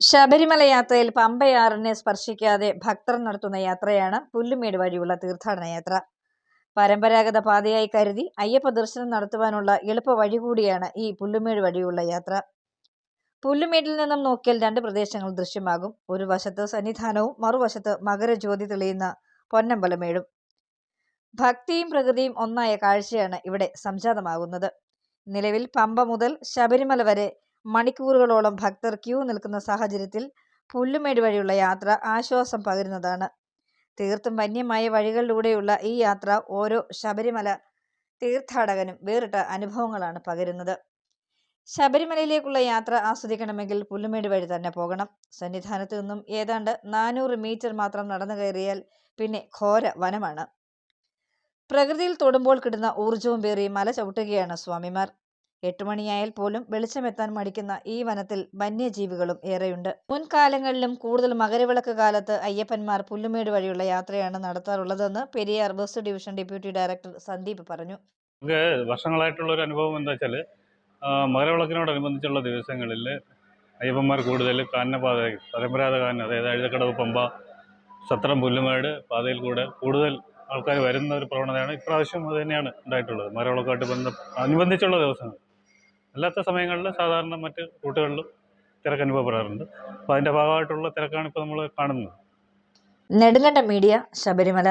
ശബരിമല യാത്രയിൽ പമ്പയാറിനെ സ്പർശിക്കാതെ ഭക്തർ നടത്തുന്ന യാത്രയാണ് പുല്ലുമേട് വഴിയുള്ള തീർത്ഥാടന യാത്ര. പരമ്പരാഗത പാതയായി കരുതി അയ്യപ്പ ദർശനം നടത്തുവാനുള്ള എളുപ്പ വഴി കൂടിയാണ് ഈ പുല്ലുമേട് വഴിയുള്ള യാത്ര. പുല്ലുമേടിൽ നിന്നും നോക്കിയാൽ രണ്ട് പ്രദേശങ്ങൾ ദൃശ്യമാകും. ഒരു വശത്ത് സന്നിധാനവും മറുവശത്ത് മകരജ്യോതി തെളിയുന്ന പൊന്നമ്പലമേടും. ഭക്തിയും പ്രകൃതിയും ഒന്നായ കാഴ്ചയാണ് ഇവിടെ സംജാതമാകുന്നത്. നിലവിൽ പമ്പ മുതൽ ശബരിമല വരെ മണിക്കൂറുകളോളം ഭക്തർ ക്യൂ നിൽക്കുന്ന സാഹചര്യത്തിൽ പുല്ലുമേട് വഴിയുള്ള യാത്ര ആശ്വാസം പകരുന്നതാണ്. തീർത്തും വന്യമായ വഴികളിലൂടെയുള്ള ഈ യാത്ര ഓരോ ശബരിമല തീർത്ഥാടകനും വേറിട്ട അനുഭവങ്ങളാണ് പകരുന്നത്. ശബരിമലയിലേക്കുള്ള യാത്ര ആസ്വദിക്കണമെങ്കിൽ പുല്ലുമേട് വഴി തന്നെ പോകണം. സന്നിധാനത്ത് നിന്നും ഏതാണ്ട് നാനൂറ് മീറ്റർ മാത്രം നടന്നു കയറിയാൽ പിന്നെ ഘോര വനമാണ്. പ്രകൃതിയിൽ തൊടുമ്പോൾ കിട്ടുന്ന ഊർജവും പേറി മല ചവിട്ടുകയാണ് സ്വാമിമാർ. എട്ട് മണിയായാൽ പോലും വെളിച്ചമെത്താൻ മടിക്കുന്ന ഈ വനത്തിൽ വന്യജീവികളും ഏറെയുണ്ട്. മുൻകാലങ്ങളിലും കൂടുതൽ മകരവിളക്ക് കാലത്ത് അയ്യപ്പന്മാർ പുല്ലുമേട് വഴിയുള്ള യാത്രയാണ് നടത്താറുള്ളതെന്ന് Periyar bus division deputy director Sandeep പറഞ്ഞു. വർഷങ്ങളായിട്ടുള്ള ഒരു അനുഭവം എന്താ വെച്ചാൽ മകരവിളക്കിനോടനുബന്ധിച്ചുള്ള ദിവസങ്ങളിൽ അയ്യപ്പന്മാർ കൂടുതൽ കാനപാത പരമ്പരാഗത കാന അതായത് അഴുതക്കടവ് പമ്പ സത്രം പുല്ലുമേട് പാതയിൽ കൂടെ കൂടുതൽ ആൾക്കാർ വരുന്ന ഒരു പ്രവണതയാണ്. ഇപ്രാവശ്യം അത് തന്നെയാണ് ഉണ്ടായിട്ടുള്ളത്. മകരവിളക്കുമായിട്ട് ബന്ധം അനുബന്ധിച്ചുള്ള ദിവസങ്ങൾ. അല്ലാത്ത സമയങ്ങളിൽ സാധാരണ മറ്റ് റൂട്ടുകളിലും തിരക്ക് അനുഭവപ്പെടാറുണ്ട്. അപ്പോൾ അതിന്റെ ഭാഗമായിട്ടുള്ള തിരക്കാണ് ഇപ്പോൾ നമ്മൾ കാണുന്നത്. നെടുങ്കണ്ടം മീഡിയ ശബരിമല.